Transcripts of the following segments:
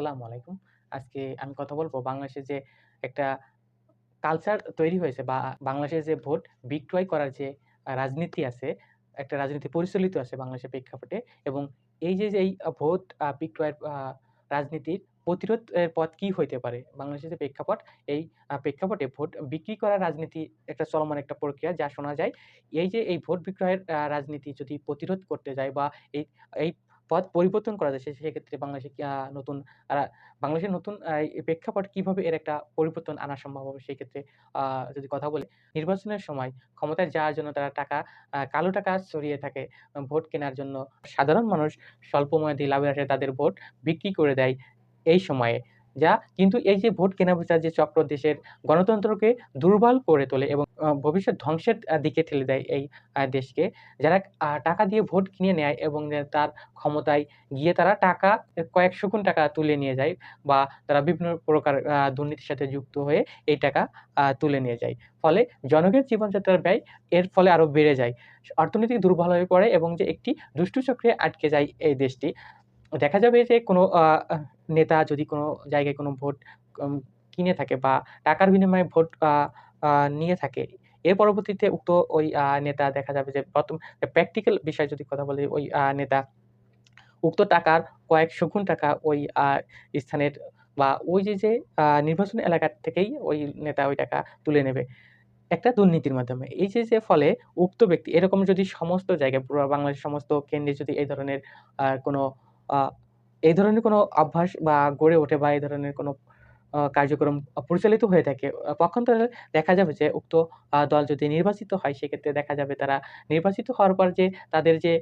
আসসালামু আলাইকুম। আজকে আমি কথা বলব বাংলাদেশে যে একটা কালচার তৈরি হয়েছে বা বাংলাদেশে যে ভোট বিক্রয় করার যে রাজনীতি আছে, একটা রাজনীতি পরিচালিত আছে বাংলাদেশের প্রেক্ষাপটে এবং এই যে, এই ভোট বিক্রয়ের রাজনীতির প্রতিরোধের পথ কি হইতে পারে? বাংলাদেশের যে প্রেক্ষাপট, এই প্রেক্ষাপটে ভোট বিক্রি করার রাজনীতি একটা চলমান একটা প্রক্রিয়া যা শোনা যায়। এই যে এই ভোট বিক্রয়ের রাজনীতি যদি প্রতিরোধ করতে যায় বা এই এই পথ পরিবর্তন করা যায় সেক্ষেত্রে বাংলাদেশে নতুন বাংলাদেশের নতুন প্রেক্ষাপট কীভাবে এর একটা পরিবর্তন আনা সম্ভব হবে সেক্ষেত্রে ক্ষেত্রে যদি কথা বলি, নির্বাচনের সময় ক্ষমতায় যাওয়ার জন্য তারা টাকা কালো টাকা ছড়িয়ে থাকে ভোট কেনার জন্য। সাধারণ মানুষ স্বল্প মেয়াদী লাভের আসে তাদের ভোট বিক্রি করে দেয় এই সময়ে। যা কিন্তু এই যে ভোট কেনাবেচার যে চক্র দেশের গণতন্ত্রকে দুর্বল করে তোলে এবং ভবিষ্যৎ ধ্বংসের দিকে ঠেলে দেয় এই দেশকে। যারা টাকা দিয়ে ভোট কিনে নেয় এবং তার ক্ষমতায় গিয়ে তারা টাকা, কয়েকশো গুণ টাকা তুলে নিয়ে যায় বা তারা বিভিন্ন প্রকার দুর্নীতির সাথে যুক্ত হয়ে এই টাকা তুলে নিয়ে যায়। ফলে জনগণের জীবনযাত্রার ব্যয় এর ফলে আরও বেড়ে যায়। অর্থনীতি দুর্বল হয়ে পড়ে এবং যে একটি দুষ্টু চক্রে আটকে যায় এই দেশটি। দেখা যাবে যে কোনো নেতা যদি কোনো জায়গায় কোনো ভোট কিনে থাকে বা টাকার বিনিময়ে ভোট নিয়ে থাকে। এর পরবর্তীতে উক্ত ওই নেতা দেখা যাবে যে প্রথম প্র্যাকটিক্যাল বিষয়ে যদি কথা বলি ওই নেতা উক্ত টাকার কয়েকশো গুণ টাকা ওই স্থানের বা ওই যে, যে নির্বাচনী এলাকার থেকেই ওই নেতা ওই টাকা তুলে নেবে। একটা দুর্নীতির মাধ্যমে। এই যে, যে ফলে উক্ত ব্যক্তি এরকম যদি সমস্ত জায়গায় পুরো বাংলাদেশের সমস্ত কেন্দ্রে যদি এই ধরনের কোনো এই ধরনের কোনো অভ্যাস বা গড়ে ওঠে বা এই ধরনের কোনো কার্যক্রম পরিচালিত হয়ে থাকে, পক্ষান্তরে দেখা যাবে যে উক্ত দল যদি নির্বাচিত হয় সেক্ষেত্রে দেখা যাবে তারা নির্বাচিত হওয়ার পর যে তাদের যে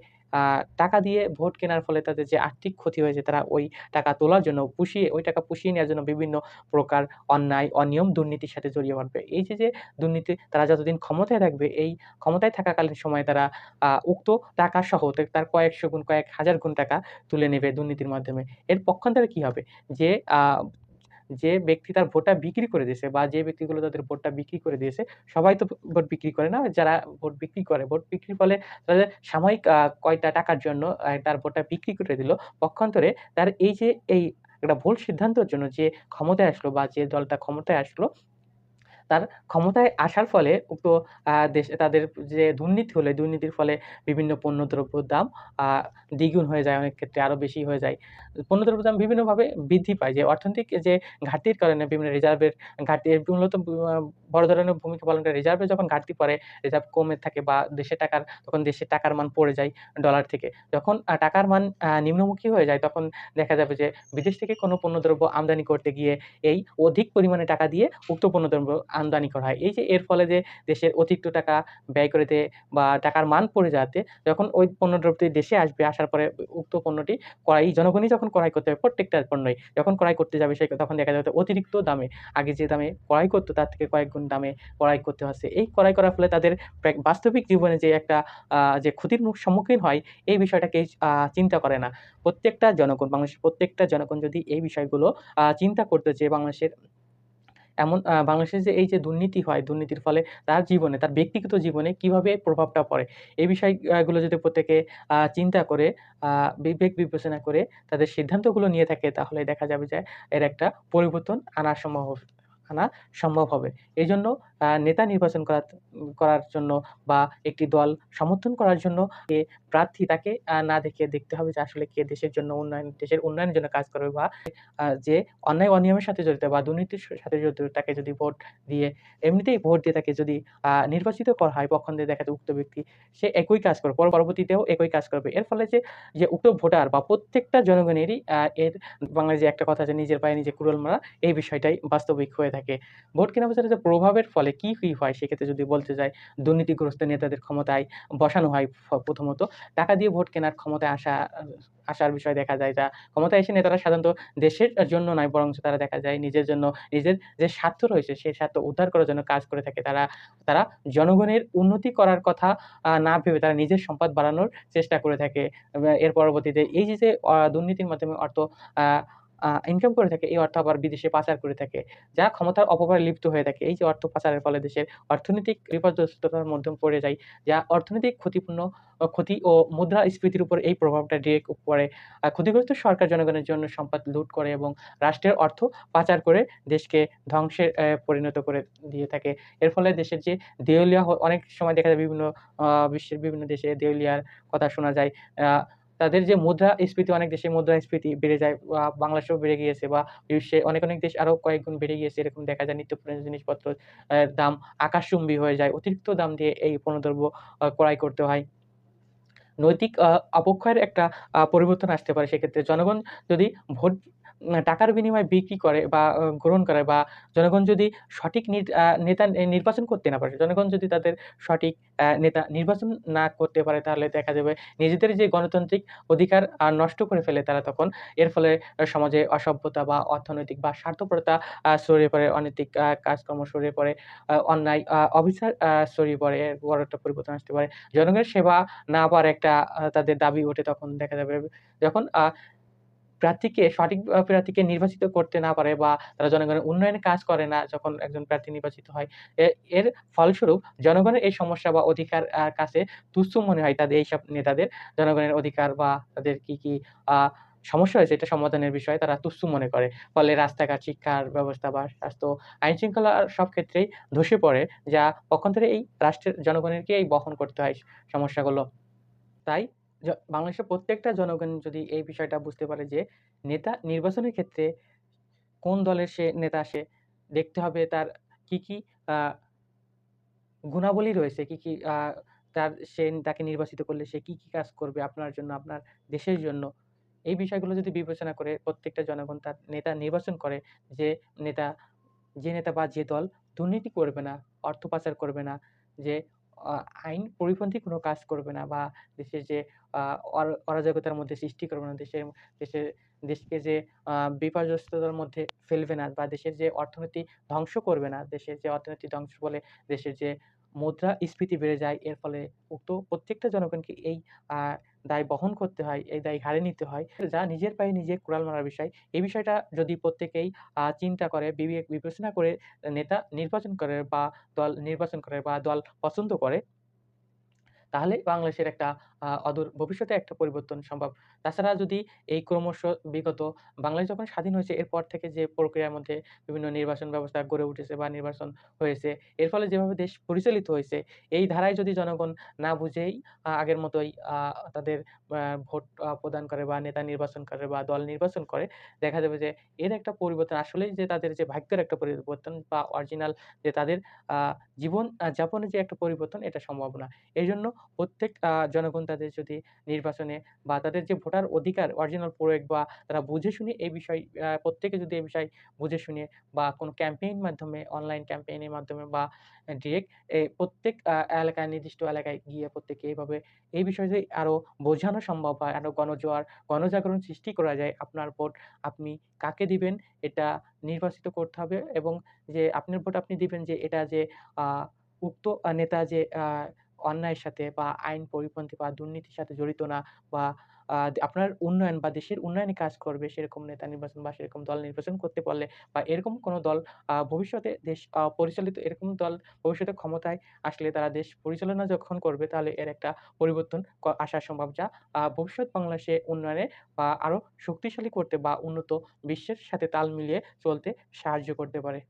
টাকা দিয়ে ভোট কেনার ফলে তাদের যে আর্থিক ক্ষতি হয়েছে তারা ওই টাকা তোলার জন্য পুষিয়ে ওই টাকা পুষিয়ে নেওয়ার জন্য বিভিন্ন প্রকার অন্যায়, অনিয়ম, দুর্নীতির সাথে জড়িয়ে পড়বে। এই যে, যে দুর্নীতি তারা যতদিন ক্ষমতায় থাকবে এই ক্ষমতায় থাকাকালীন সময়ে তারা উক্ত টাকা সহ তার কয়েকশো গুণ, কয়েক হাজার গুণ টাকা তুলে নেবে দুর্নীতির মাধ্যমে। এর পক্ষান্তরে কি হবে? যে যে ব্যক্তি তার ভোটটা বিক্রি করে দিয়েছে বা যে ব্যক্তিগুলো তাদের ভোটটা বিক্রি করে দিয়েছে, সবাই তো ভোট বিক্রি করে না। যারা ভোট বিক্রি করে, ভোট বিক্রির ফলে তাদের সাময়িক কয়টা টাকার জন্য তার ভোটটা বিক্রি করে দিল। পক্ষান্তরে তার এই যে এই একটা ভুল সিদ্ধান্তের জন্য যে ক্ষমতায় আসলো বা যে দলটা ক্ষমতায় আসলো তার ক্ষমতায় আসার ফলে উক্ত দেশে, তাদের যে দুর্নীতি হলে দুর্নীতির ফলে বিভিন্ন পণ্যদ্রব্যর দাম দ্বিগুণ হয়ে যায়, অনেক ক্ষেত্রে আরও বেশি হয়ে যায়। পণ্যদ্রব্যের দাম বিভিন্নভাবে বৃদ্ধি পায় যে অর্থনৈতিক যে ঘাটতির কারণে বিভিন্ন রিজার্ভের ঘাটতি, মূলত বড় ধরনের ভূমিকা পালন করে। রিজার্ভে যখন ঘাটতি পড়ে, রিজার্ভ কমে থাকে বা দেশের টাকার তখন দেশে টাকার মান পড়ে যায় ডলার থেকে। যখন টাকার মান নিম্নমুখী হয়ে যায় তখন দেখা যাবে যে বিদেশ থেকে কোনো পণ্যদ্রব্য আমদানি করতে গিয়ে এই অধিক পরিমাণে টাকা দিয়ে উক্ত পণ্যদ্রব্য আমদানি করা হয়। এই যে এর ফলে যে দেশের অতিরিক্ত টাকা ব্যয় করে দেয় বা টাকার মান পড়ে যাওয়াতে যখন ওই পণ্যদ্রব্যটি দেশে আসবে, আসার পরে উক্ত পণ্যটি ক্রয় জনগণই যখন ক্রয় করতে হবে প্রত্যেকটা পণ্যই। যখন ক্রয় করতে যাবে সে তখন দেখা যাবে অতিরিক্ত দামে আগে যে দামে ক্রয় করতো তার থেকে কয়েক গুণ দামে ক্রয় করতে হচ্ছে। এই ক্রয় করার ফলে তাদের বাস্তবিক জীবনে যে একটা যে ক্ষতির মুখ সম্মুখীন হয় এই বিষয়টাকে চিন্তা করে না। প্রত্যেকটা জনগণ বাংলাদেশের প্রত্যেকটা জনগণ যদি এই বিষয়গুলো চিন্তা করত যে বাংলাদেশের এমন বাংলাদেশের যে এই যে দুর্নীতি হয়, দুর্নীতির ফলে তার জীবনে, তার ব্যক্তিগত জীবনে কীভাবে প্রভাবটা পড়ে। এই বিষয়গুলো যদি প্রত্যেকে চিন্তা করে, বিবেক বিবেচনা করে তাদের সিদ্ধান্তগুলো নিয়ে থাকে তাহলে দেখা যাবে যে এর একটা পরিবর্তন আনা সম্ভব আনা সম্ভব হবে। এই আ নেতা নির্বাচন করা করার জন্য বা একটি দল সমর্থন করার জন্য এ প্রার্থী তাকে না দেখে দেখতে হবে যে আসলে কে দেশের জন্য উন্নয়ন দেশের উন্নয়নের জন্য কাজ করবে বা যে অন্যায় অনিয়মের সাথে জড়িত বা দুর্নীতির সাথে জড়িত তাকে যদি ভোট দিয়ে এমনিতেই ভোট দিয়ে তাকে যদি নির্বাচিত করা হয় পক্ষান্তরে দেখা উক্ত ব্যক্তি সে একই কাজ করবে। পর পরবর্তীতেও একই কাজ করবে। এর ফলে যে, যে উক্ত ভোটার বা প্রত্যেকটা জনগণেরই এর বাংলায় যে একটা কথা আছে নিজের পায়ে নিজে কুড়াল মারা এই বিষয়টাই বাস্তবিক হয়ে থাকে। ভোট কেনাবেচার যে প্রভাবের ফলে কি, কি হয় সেক্ষেত্রে যদি বলতে যাই দুর্নীতিগ্রস্ত নেতাদের ক্ষমতায় বসানো হয় প্রথমত। টাকা দিয়ে ভোট কেনার ক্ষমতায় আসা আসার বিষয় দেখা যায় যা ক্ষমতায় এসে নেতারা সাধারণত দেশের জন্য নয় বরঞ্চ তারা দেখা যায় নিজের জন্য নিজের যে স্বার্থ রয়েছে সেই স্বার্থ উদ্ধার করার জন্য কাজ করে থাকে। তারা, তারা জনগণের উন্নতি করার কথা না ভেবে তারা নিজের সম্পদ বাড়ানোর চেষ্টা করে থাকে। এর পরবর্তীতে এই যে, দুর্নীতির মাধ্যমে অর্থ ইনকাম করে থাকে, এই অর্থ আবার বিদেশে পাচার করে থাকে। যা ক্ষমতার অপব্যয়ে লিপ্ত হয়ে থাকে। এই যে অর্থ পাচারের ফলে দেশের অর্থনৈতিক বিপর্যস্ততার মধ্যে পড়ে যায়। যা অর্থনৈতিক ক্ষতিপূর্ণ ক্ষতি ও মুদ্রাস্ফীতির উপর এই প্রভাবটা ডিরেক্ট পড়ে। ক্ষতিগ্রস্ত সরকার জনগণের জন্য সম্পদ লুট করে এবং রাষ্ট্রের অর্থ পাচার করে দেশকে ধ্বংসে অ্যা পরিণত করে দিয়ে থাকে। এর ফলে দেশের যে দেউলিয়া অনেক সময় দেখা যায় বিভিন্ন বিশ্বের বিভিন্ন দেশে দেউলিয়ার কথা শোনা যায়। তাদের যে মুদ্রাস্ফীতি অনেক দেশে মুদ্রাস্ফীতি বেড়ে যায়। বা বাংলাদেশেও বেড়ে গিয়েছে বা বিশ্বে অনেক, অনেক দেশ আরও কয়েক গুণ বেড়ে গিয়েছে। এরকম দেখা যায় নিত্য প্রয়োজনীয় জিনিসপত্র দাম আকাশচুম্বী হয়ে যায়। অতিরিক্ত দাম দিয়ে এই পণ্যদ্রব্য ক্রয় করতে হয়। নৈতিক অপক্ষয়ের একটা পরিবর্তন আসতে পারে সেক্ষেত্রে। জনগণ যদি ভোট টাকার বিনিময়ে বিক্রি করে বা গ্রহণ করে বা জনগণ যদি সঠিক নেতা নির্বাচন করতে না পারে, জনগণ যদি তাদের সঠিক নেতা নির্বাচন না করতে পারে তাহলে দেখা যাবে নিজেদের যে গণতান্ত্রিক অধিকার নষ্ট করে ফেলে তারা তখন। এর ফলে সমাজে অসভ্যতা বা অর্থনৈতিক বা স্বার্থপরতা ছড়িয়ে পড়ে, অনৈতিক কাজকর্ম ছড়িয়ে পড়ে, অন্যায় অবিচার ছড়িয়ে পড়ে। বড় একটা পরিবর্তন আসতে পারে। জনগণের সেবা না পাওয়ার একটা তাদের দাবি ওঠে তখন দেখা যাবে যখন প্রার্থীকে সঠিক প্রার্থীকে নির্বাচিত করতে না পারে বা তারা জনগণের উন্নয়নে কাজ করে না যখন একজন প্রার্থী নির্বাচিত হয়। এর ফলস্বরূপ জনগণের এই সমস্যা বা অধিকার কাছে তুচ্ছ মনে হয় তাদের এইসব নেতাদের। জনগণের অধিকার বা তাদের কি, কি সমস্যা হয়েছে এটা সমাধানের বিষয়ে তারা তুচ্ছ মনে করে। ফলে রাস্তাঘাট, শিক্ষার ব্যবস্থা বা স্বাস্থ্য, আইন-শৃঙ্খলা সব ক্ষেত্রেই ধসে পড়ে যা পক্ষান্তরে এই রাষ্ট্রের জনগণেরকেই বহন করতে হয় সমস্যাগুলো। তাই বাংলাদেশের প্রত্যেকটা জনগণ যদি এই বিষয়টা বুঝতে পারে যে নেতা নির্বাচনের ক্ষেত্রে কোন দলের সে নেতা সে দেখতে হবে তার কি, কি গুণাবলী রয়েছে, কি, কি তার সে তাকে নির্বাচিত করলে সে কি, কি কাজ করবে আপনার জন্য, আপনার দেশের জন্য। এই বিষয়গুলো যদি বিবেচনা করে প্রত্যেকটা জনগণ তার নেতা নির্বাচন করে যে নেতা যে নেতা বা যে দল দুর্নীতি করবে না, অর্থ পাচার করবে না, যে আইন পরিপন্থী কোনো কাজ করবে না বা দেশের যে অরাজকতার মধ্যে সৃষ্টি করবে না, দেশের দেশের দেশকে যে বিপর্যস্ততার মধ্যে ফেলবে না বা দেশের যে অর্থনীতি ধ্বংস করবে না, দেশের যে অর্থনীতি ধ্বংস বলে দেশের যে মুদ্রাস্ফীতি বেড়ে যায় এর ফলে উক্ত প্রত্যেকটা জনগণকে এই দায় বহন করতে হয়, এই দায় ঘাড়ে নিতে হয়। যা নিজের পায়ে নিজে কুড়াল মারার বিষয়। এই বিষয়টা যদি প্রত্যেকেই চিন্তা করে, বিবেক বিবেচনা করে নেতা নির্বাচন করে বা দল নির্বাচন করে বা দল পছন্দ করে তাহলে বাংলাদেশের একটা অদূর ভবিষ্যতে একটা পরিবর্তন সম্ভব। তাছাড়া যদি এই ক্রমশ বিগত বাংলাদেশ যখন স্বাধীন হয়েছে এরপর থেকে যে প্রক্রিয়ার মধ্যে বিভিন্ন নির্বাচন ব্যবস্থা গড়ে উঠেছে বা নির্বাচন হয়েছে, এর ফলে যেভাবে দেশ পরিচালিত হয়েছে, এই ধারায় যদি জনগণ না বুঝেই আগের মতোই তাদের ভোট প্রদান করে বা নেতা নির্বাচন করে বা দল নির্বাচন করে, দেখা যাবে যে এর একটা পরিবর্তন আসলেই যে তাদের যে ভাগ্যের একটা পরিবর্তন বা অরিজিনাল যে তাদের জীবন যাপনের যে একটা পরিবর্তন এটা সম্ভব না। এজন্য প্রত্যেক জনগণ তাদের যদি নির্বাচনে বা তাদের যে ভোটার অধিকার অরিজিনাল প্রয়োগ বা তারা বুঝে শুনে এই বিষয় প্রত্যেকে যদি এই বিষয় বুঝে শুনে বা কোনো ক্যাম্পেইন মাধ্যমে অনলাইন ক্যাম্পেইনের মাধ্যমে বা ডিরেক্ট এ প্রত্যেক এলাকায় নির্দিষ্ট এলাকায় গিয়ে প্রত্যেকে এইভাবে এই বিষয়ে যদি আরও বোঝানো সম্ভব হয়, আরও গণজোয়ার, গণজাগরণ সৃষ্টি করা যায়, আপনার ভোট আপনি কাকে দিবেন? এটা নির্বাচিত করতে হবে এবং যে আপনার ভোট আপনি দিবেন যে এটা যে উক্ত নেতা যে অন্যায়ের সাথে বা আইন পরিপন্থী বা দুর্নীতির সাথে জড়িত না বা আপনার উন্নয়ন বা দেশের উন্নয়নে কাজ করবে সেরকম নেতা নির্বাচন বা সেরকম দল নির্বাচন করতে পারলে বা এরকম কোনো দল ভবিষ্যতে দেশ পরিচালিত এরকম দল ভবিষ্যতে ক্ষমতায় আসলে তারা দেশ পরিচালনা যখন করবে তাহলে এর একটা পরিবর্তন আসা সম্ভব যা ভবিষ্যৎ বাংলাদেশে উন্নয়নে বা আরও শক্তিশালী করতে বা উন্নত বিশ্বের সাথে তাল মিলিয়ে চলতে সাহায্য করতে পারে।